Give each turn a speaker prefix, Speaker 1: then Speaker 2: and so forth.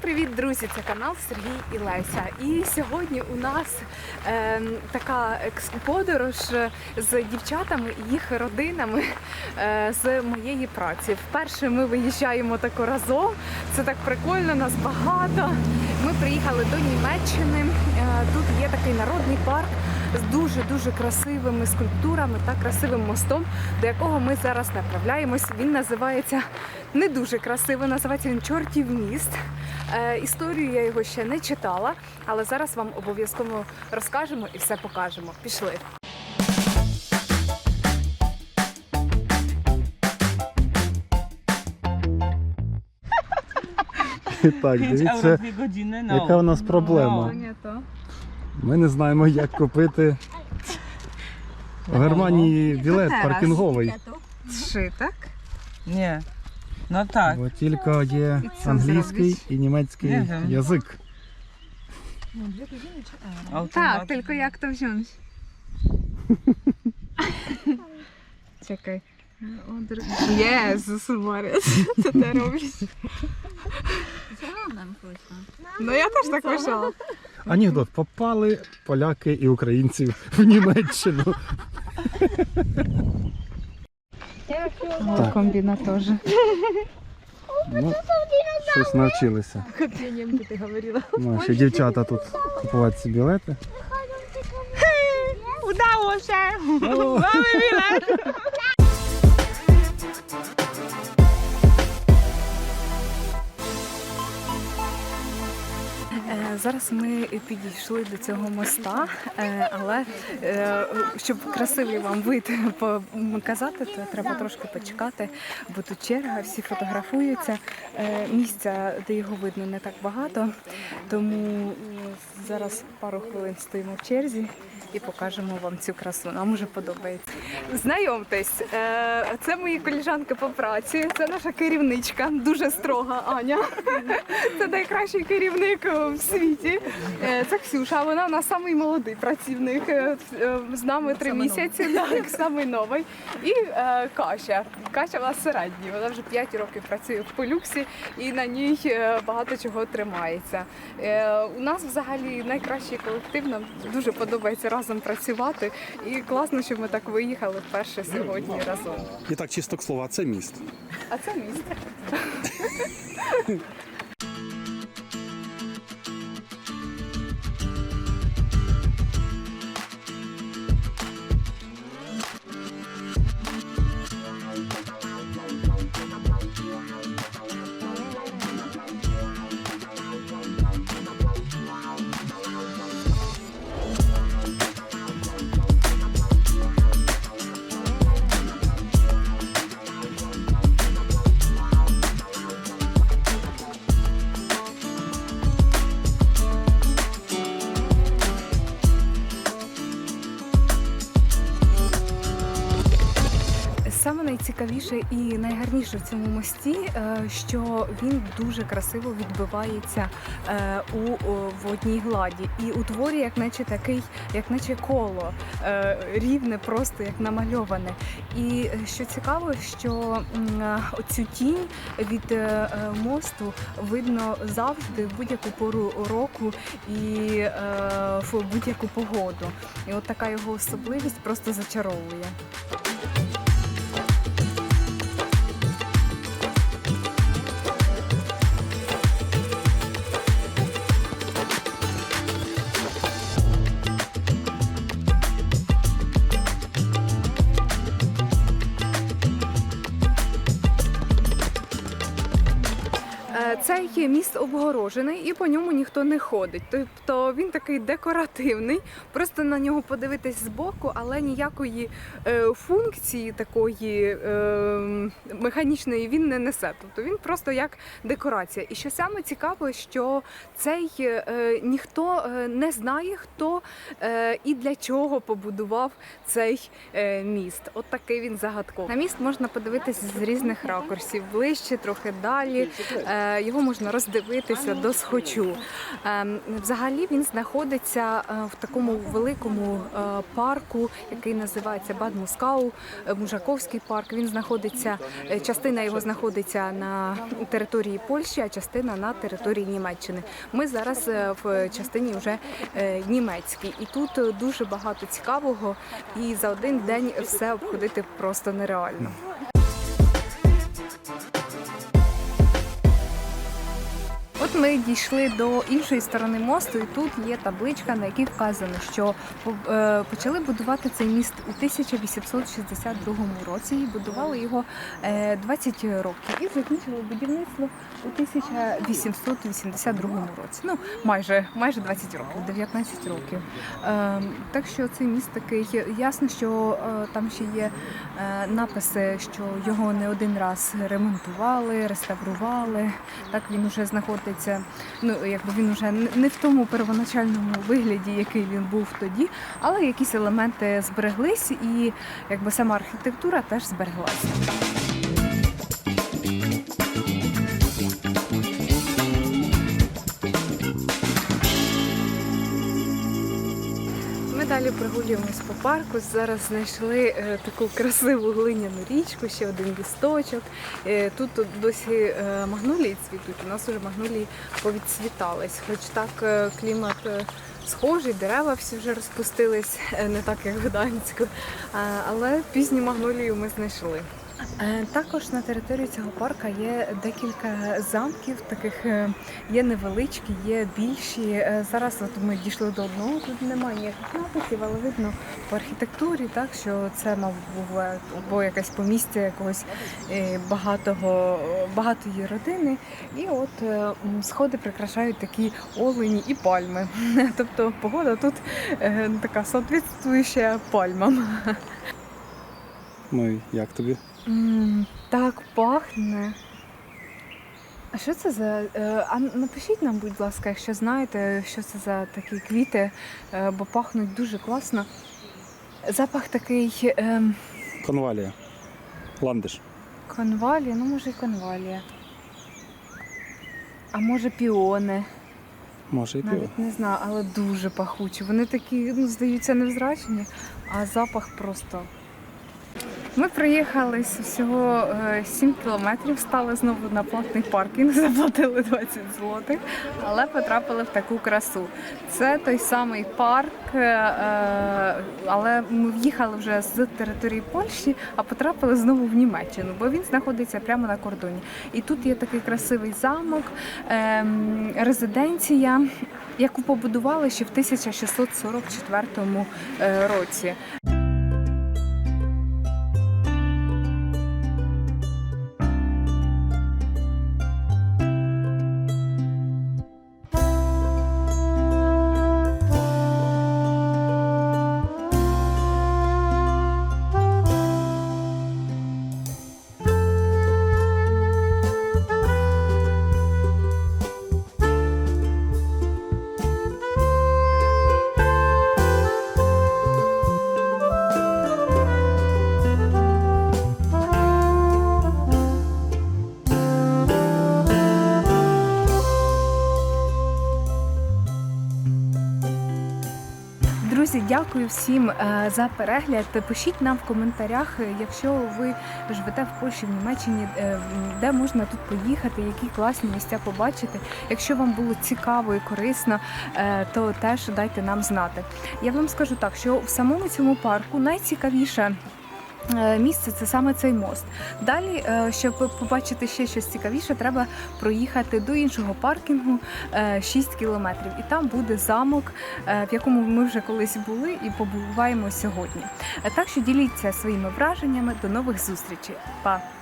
Speaker 1: привіт, друзі! Це канал Сергій і Леся. І сьогодні у нас е, така подорож з дівчатами і їх родинами е, з моєї праці. Вперше ми виїжджаємо тако разом. Це так прикольно, нас багато. Ми приїхали до Німеччини. Е, тут є такий народний парк з дуже дуже красивими скульптурами та красивим мостом, до якого ми зараз направляємось. Він називається не дуже красиво, називається він Чортів міст. Е, історію я його ще не читала, але зараз вам обов'язково розкажемо і все покажемо. Пішли.
Speaker 2: Так, дивіться, яка у нас проблема. Ми не знаємо, як купити в Германії білет паркінговий,
Speaker 1: Тrzy, так?
Speaker 3: Nie. No tak.
Speaker 2: бо тільки є англійський і німецький язик.
Speaker 3: Automat.
Speaker 1: Так, тільки як то взяти? Чекай. Єзус Марія, це ти робиш? Ну я теж так вийшла.
Speaker 2: Анекдот. Попали поляки і українці в Німеччину. Так.
Speaker 1: Комбіна теж.
Speaker 2: Ну, щось навчилися.
Speaker 1: ти говорила.
Speaker 2: Наші дівчата тут купувати ці білети.
Speaker 3: Udało się! Mamy bilet!
Speaker 1: Зараз ми підійшли до цього моста, е, але е, щоб красивий вам вид показати, то треба трошки почекати, бо тут черга, всі фотографуються. Е, Місця, де його видно, не так багато, тому зараз пару хвилин стоїмо в черзі. І покажемо вам цю красу. Нам уже подобається. Знайомтесь, це мої коліжанки по праці. Це наша керівничка, дуже строга Аня. Це найкращий керівник в світі. Е, Це Ксюша. Вона у нас самий молодий працівник. е, е, З нами три місяці. Так, самий новий. І е. Кася у нас середній. Вона вже 5 років працює в полюксі і на ній багато чого тримається. Е, У нас взагалі найкращий колектив. Нам дуже подобається разом працювати. І класно, що ми так виїхали вперше сьогодні разом.
Speaker 4: І так, чисто слова, це міст.
Speaker 1: А це місце. найцікавіше і найгарніше в цьому мості, е, що він дуже красиво відбивається е, у водній гладі і утворює, як наче такий, як наче коло, е, рівне, просто як намальоване. І що цікаво, що е, тінь від мосту видно завжди будь-яку пору року і в будь-яку погоду. І от така його особливість просто зачаровує. Цей міст обгорожений і по ньому ніхто не ходить. Тобто він такий декоративний. Просто на нього подивитись збоку, але ніякої е, функції такої е, механічної він не несе. Тобто він просто як декорація. І що саме цікаво, що цей е, ніхто е, не знає, хто е, і для чого побудував цей е, міст. От такий він загадковий. На міст можна подивитися з різних ракурсів, ближче, трохи далі. Е, Його можна можна роздивитися до схочу. Ем, Взагалі він знаходиться е, в такому великому е, парку, який називається Бад Мускау, е, Мужаковський парк. Він знаходиться, частина його знаходиться на території Польщі, а частина на території Німеччини. Ми зараз в частині вже німецькій, і тут дуже багато цікавого, і за один день все обходити просто нереально. Ми дійшли до іншої сторони мосту, і тут є табличка, на якій вказано, що е, почали будувати цей міст у 1862 році. І будували його е, 20 років і закінчили будівництво у 1882 році. Ну майже майже 20 років, 19 років. Е, Так що цей міст такий ясно, що е, там ще є е, написи, що його не один раз ремонтували, реставрували. Так він уже знаходиться. Ну якби він не- не в тому первоначальному вигляді, який він був тоді, але якісь елементи збереглись, і якби сама архітектура теж збереглася. Далі прогулюємось по парку. Зараз знайшли е, таку красиву глиняну річку, ще один лісточок. Е, тут досі е, магнолії цвітуть. У нас вже магнолії повідцвітались. Хоч так клімат схожий, дерева всі вже розпустились, не так як в Гданську. Але пізні магнолію ми знайшли. Е, Також на території цього парка є декілька замків, таких е, є невеличкі, є більші. Е, Зараз от ми дійшли до одного, тут немає ніяких написів, але видно по архітектурі, так що це, мабуть, або якесь помістя якогось багатого, багатої родини. І от сходи прикрашають такі олені і пальми. Тобто погода тут така соответствуюча пальмам.
Speaker 2: Ну і як тобі?
Speaker 1: М, Так пахне. А що це за. е, А напишіть нам, будь ласка, якщо знаєте, що це за такі квіти, е, бо пахнуть дуже класно. Запах такий ем,
Speaker 2: Конвалія. Ландиш.
Speaker 1: конвалія, ну може і конвалія. А може піони.
Speaker 2: Може і.
Speaker 1: Навіть не знаю, але дуже пахучі. Вони такі, ну, здаються невзрачні, а запах просто. Ми приїхали всього е, 7 кілометрів, стали знову на платний паркінг, заплатили 20 злотих, але потрапили в таку красу. Це той самий парк, е, е, але ми в'їхали вже з території Польщі, а потрапили знову в Німеччину, бо він знаходиться прямо на кордоні. І тут є такий красивий замок, ем, резиденція, яку побудували ще в 1644 е, році. Дякую всім е, за перегляд. Пишіть нам в коментарях, е, якщо ви живете в Польщі, в Німеччині, е, де можна тут поїхати, які класні місця побачити. Якщо вам було цікаво і корисно, то теж дайте нам знати. Я вам скажу так, що в самому цьому парку найцікавіше. Е, Місце це саме цей мост. Далі, е, щоб побачити ще щось цікавіше, треба проїхати до іншого паркінгу е, 6 кілометрів, і там буде замок, е, в якому ми вже колись були і побуваємо сьогодні. Е, Так що діліться своїми враженнями. До нових зустрічей. Па!